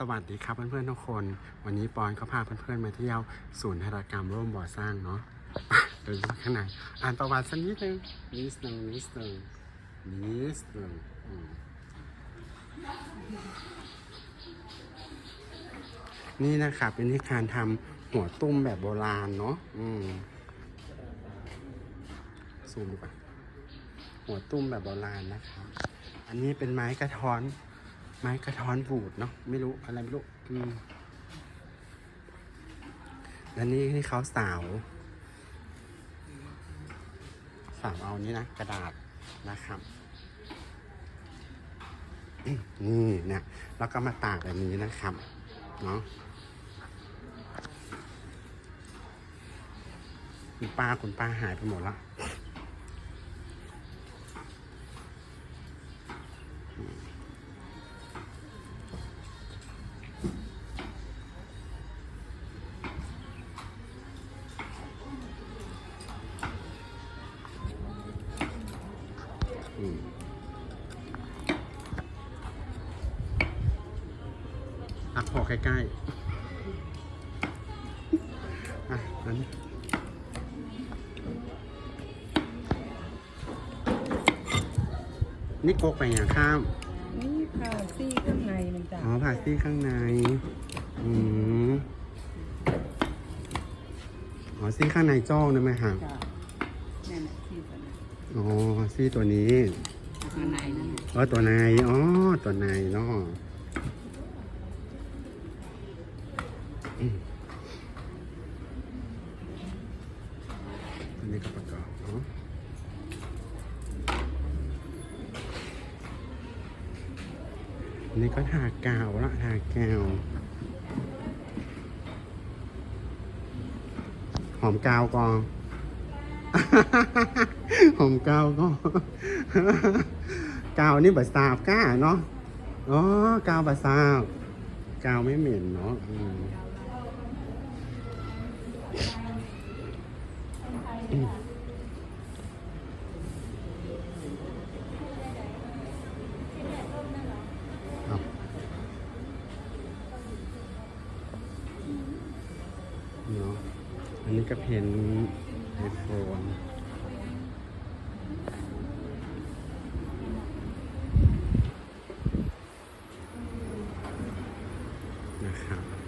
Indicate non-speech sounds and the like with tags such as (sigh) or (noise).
สวัสดีครับเพื่อนๆทุกคน วันนี้ปอนก็พาเพื่อนๆมาเที่ยวศูนย์ธารกรรมร่วมบ่อสร้างเนาะเดินข้างในอ่านประวัติสักนิดนึงนิดนึงนิดนึงนิดนึงนี่นะครับเป็นที่การทำหัวตุ้มแบบโบราณเนาะอืมซูมดูก่อนหัวตุ้มแบบโบราณนะครับ อันนี้เป็นไม้กระท้อน ไม้กระท้อนบูดเนาะไม่รู้อะไรไม่รู้อืมแล้วนี่ที่เขาสาว สาวเอานี่นะ กระดาษนะครับนี่เนี่ยแล้วก็มาตากแบบนี้นะครับเนาะคุณป้าคุณป้าหายไปหมดละ อืมอักพอใกล้ๆ อะนั้นนี่กกไปอย่างข้าม นี่ผ่าซี่ข้างในมันจ้ะ อ๋อผ่าซี่ข้างใน อืมอ๋อซี่ข้างในจ้องได้ไหมครับจ้ะนั่นน่ะซี่ตัวนั้น อ๋อซี่ตัวนี้ข้างในนั่นน่ะเออตัวในอ๋อตัวในเนาะอืมอันนี้ก็ประกอบเนาะอันนี้ก็ทากาวละทากาวหอมกาวกอง หอมกาก็กาวนี่บะสาบก้าเนาะ อ๋อกาวบะสาบกาวไม่เหม็นเนาะเนาะ อันนี้ก็เพนไอโฟน Yeah. (laughs)